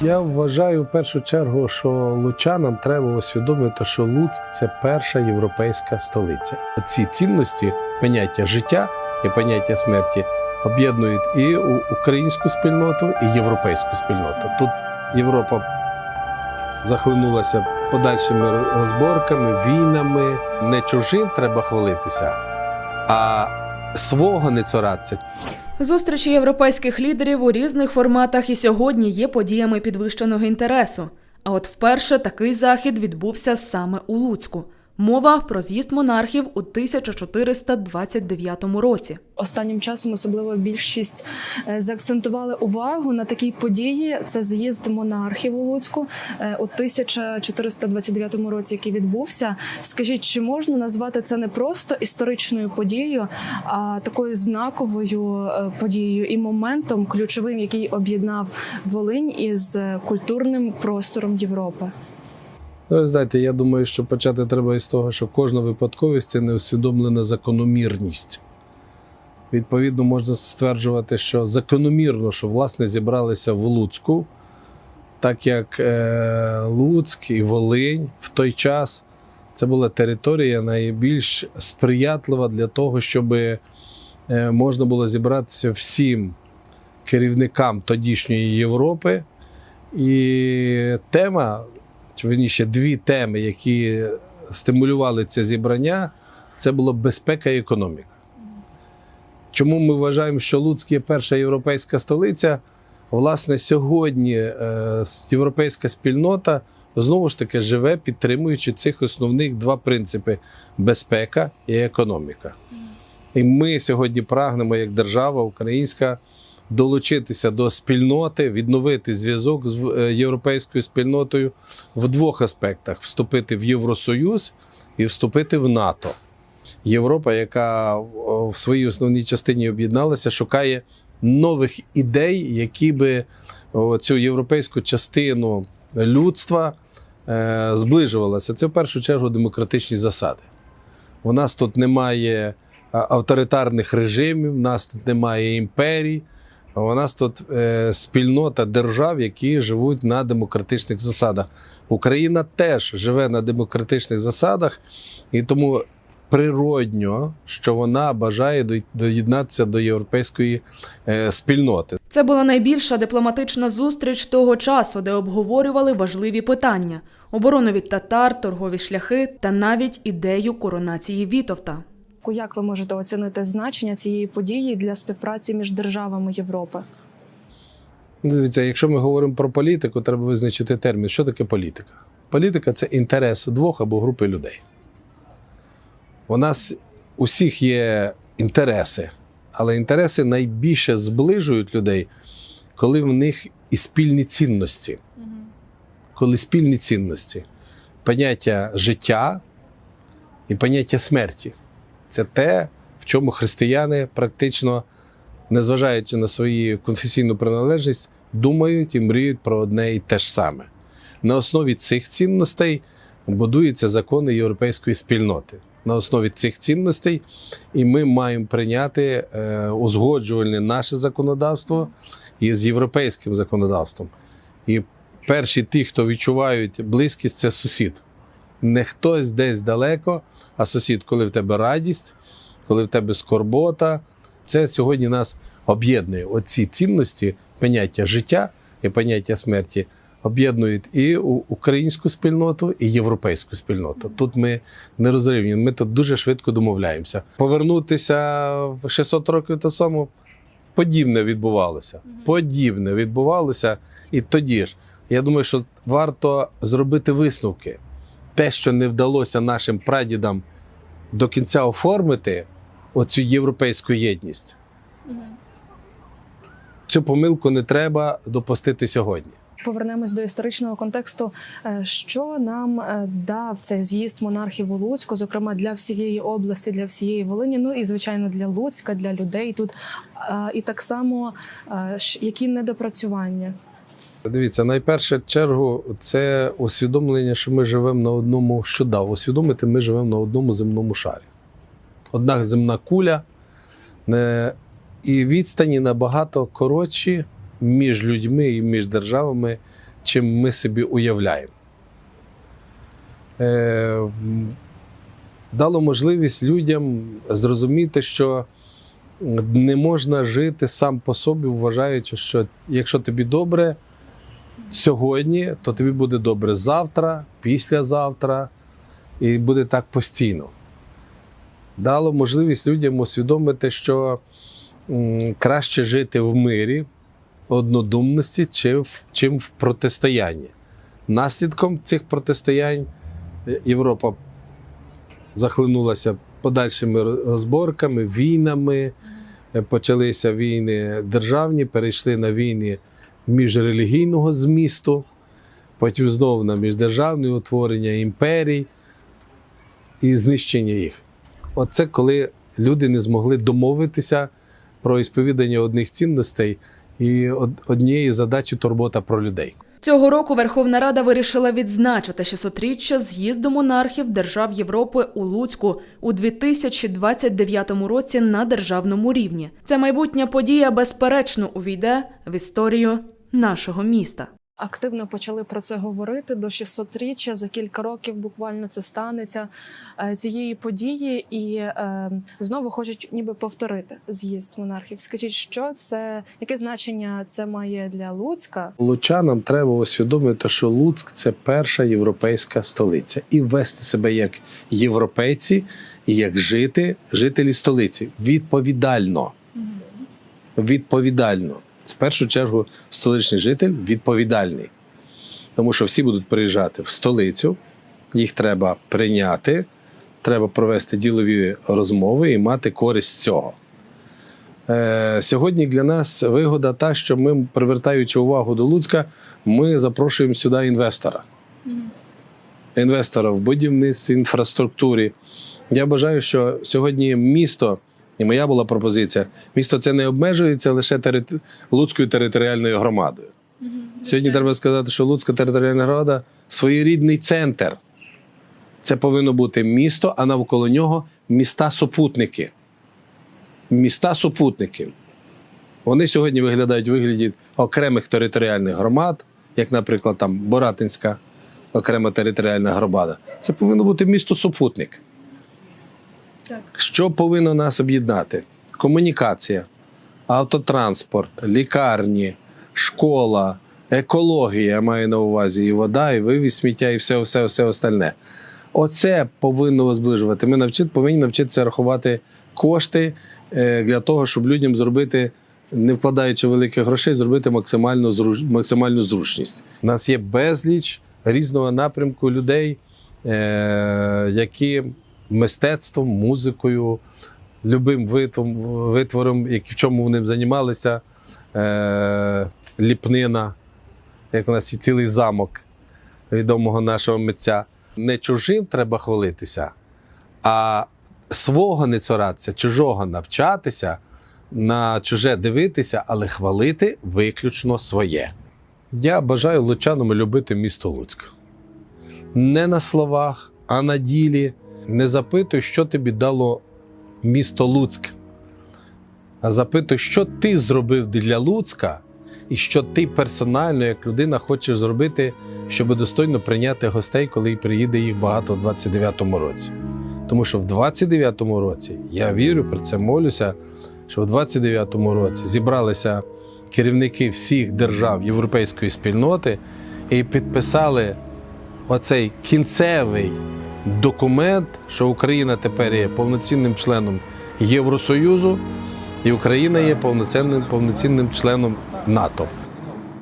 Я вважаю в першу чергу, що лучанам треба усвідомити, що Луцьк це перша європейська столиця. Ці цінності, поняття життя і поняття смерті об'єднують і українську спільноту, і європейську спільноту. Тут Європа захлинулася подальшими розборками, війнами. Не чужим треба хвалитися, а свого не цуратися. Зустрічі європейських лідерів у різних форматах і сьогодні є подіями підвищеного інтересу. А от вперше такий захід відбувся саме у Луцьку. Мова про з'їзд монархів у 1429 році. Останнім часом особливо більшість е, заакцентували увагу на такій події. Це з'їзд монархів у Луцьку е, у 1429 році, який відбувся. Скажіть, чи можна назвати це не просто історичною подією, а такою знаковою е, подією і моментом ключовим, який об'єднав Волинь із культурним простором Європи? Ну, ви знаєте, я думаю, що почати треба із того, що кожна випадковість це неусвідомлена закономірність. Відповідно, можна стверджувати, що закономірно, що власне зібралися в Луцьку, так як е, Луцьк і Волинь в той час це була територія найбільш сприятлива для того, щоб е, можна було зібратися всім керівникам тодішньої Європи. І тема чи верніше дві теми, які стимулювали це зібрання, це було безпека і економіка. Чому ми вважаємо, що Луцьк є перша європейська столиця? Власне, сьогодні е, європейська спільнота знову ж таки живе, підтримуючи цих основних два принципи безпека і економіка. І ми сьогодні прагнемо, як держава українська, долучитися до спільноти, відновити зв'язок з е, європейською спільнотою в двох аспектах: вступити в Євросоюз і вступити в НАТО. Європа, яка в своїй основній частині об'єдналася, шукає нових ідей, які би цю європейську частину людства е, зближувалася. Це в першу чергу демократичні засади. У нас тут немає авторитарних режимів, у нас тут немає імперій. У нас тут е, спільнота держав, які живуть на демократичних засадах. Україна теж живе на демократичних засадах, і тому природньо, що вона бажає доєднатися до європейської е, спільноти. Це була найбільша дипломатична зустріч того часу, де обговорювали важливі питання: оборону від татар, торгові шляхи та навіть ідею коронації Вітовта. Як ви можете оцінити значення цієї події для співпраці між державами Європи? Дивіться, якщо ми говоримо про політику, треба визначити термін. Що таке політика? Політика це інтерес двох або групи людей. У нас усіх є інтереси, але інтереси найбільше зближують людей, коли в них і спільні цінності. Коли спільні цінності, поняття життя і поняття смерті. Це те, в чому християни практично, незважаючи на свою конфесійну приналежність, думають і мріють про одне і те ж саме. На основі цих цінностей будуються закони європейської спільноти. На основі цих цінностей, і ми маємо прийняти е, узгоджувальне наше законодавство із європейським законодавством. І перші ті, хто відчувають близькість, це сусід. Не хтось десь далеко, а сусід, коли в тебе радість, коли в тебе скорбота. Це сьогодні нас об'єднує. Оці цінності, поняття життя і поняття смерті об'єднують і українську спільноту, і європейську спільноту. Тут ми не розривні. Ми тут дуже швидко домовляємося. Повернутися в 600 років то само подібне відбувалося. Подібне відбувалося. І тоді ж, я думаю, що варто зробити висновки. Те, що не вдалося нашим прадідам до кінця оформити оцю європейську єдність. Цю помилку не треба допустити сьогодні. Повернемось до історичного контексту. Е, Що нам е, дав цей з'їзд монархів у Луцьку, зокрема для всієї області, для всієї Волині, ну і звичайно для Луцька, для людей тут. І так само е, які недопрацювання. Дивіться, найперше чергу це усвідомлення, що ми живемо на одному, що дав усвідомити, ми живемо на одному земному шарі. Одна земна куля, не, і відстані набагато коротші між людьми і між державами, чим ми собі уявляємо. Е, дало можливість людям зрозуміти, що не можна жити сам по собі, вважаючи, що якщо тобі добре сьогодні, то тобі буде добре завтра, післязавтра, і буде так постійно. Дало можливість людям усвідомити, що краще жити в мирі, однодумності, в, чим в протистоянні. Наслідком цих протистоянь е, Європа захлинулася подальшими розборками, війнами. Е, Почалися війни державні, перейшли на війни міжрелігійного змісту, потім знову на міждержавне утворення імперій і знищення їх. Оце коли люди не змогли домовитися про ісповідання одних цінностей і однієї задачі турбота про людей. Цього року Верховна Рада вирішила відзначити 600-річчя з'їзду монархів держав Європи у Луцьку у 2029 році на державному рівні. Ця майбутня подія безперечно увійде в історію нашого міста. Активно почали про це говорити до 600-річчя. За кілька років буквально це станеться е, цієї події, і е, знову хочуть ніби повторити з'їзд монархів. Скажіть, що це, яке значення це має для Луцька? Лучанам треба усвідомити, що Луцьк це перша європейська столиця, і вести себе як європейці, і як жити, жителі столиці відповідально. Відповідально. В першу чергу столичний житель відповідальний, тому що всі будуть приїжджати в столицю, їх треба прийняти, треба провести ділові розмови і мати користь з цього. Е, сьогодні для нас вигода та, що ми, привертаючи увагу до Луцька, ми запрошуємо сюди інвестора. Інвестора в будівництві, інфраструктурі. Я бажаю, що сьогодні місто, і моя була пропозиція, місто це не обмежується лише терит... Луцькою територіальною громадою. Сьогодні треба сказати, що Луцька територіальна громада своєрідний центр. Це повинно бути місто, а навколо нього міста-супутники. Міста-супутники. Вони сьогодні виглядають у вигляді окремих територіальних громад, як, наприклад, там Боратинська окрема територіальна громада. Це повинно бути місто-супутник. Так. Що повинно нас об'єднати? Комунікація, автотранспорт, лікарні, школа, екологія, я маю на увазі, і вода, і вивіз сміття, і все, все, все остальне. Оце повинно вас зближувати. Ми навчити, повинні навчитися рахувати кошти е, для того, щоб людям зробити, не вкладаючи великих грошей, зробити максимальну, зруч, максимальну зручність. У нас є безліч різного напрямку людей, е, які мистецтвом, музикою, любим витвором, витвором, як- в чому вони займалися, е, ліпнина, як у нас є цілий замок відомого нашого митця. Не чужим треба хвалитися, а свого не цуратися, чужого навчатися, на чуже дивитися, але хвалити виключно своє. Я бажаю лучанам любити місто Луцьк. Не на словах, а на ділі. Не запитуй, що тобі дало місто Луцьк, а запитуй, що ти зробив для Луцька, і що ти персонально, як людина, хочеш зробити, щоб достойно прийняти гостей, коли приїде їх багато в 29-му році. Тому що в 29-му році я вірю, про це молюся, що в 29-му році зібралися керівники всіх держав європейської спільноти і підписали оцей кінцевий документ, що Україна тепер є повноцінним членом Євросоюзу, і Україна є повноцінним, повноцінним членом НАТО.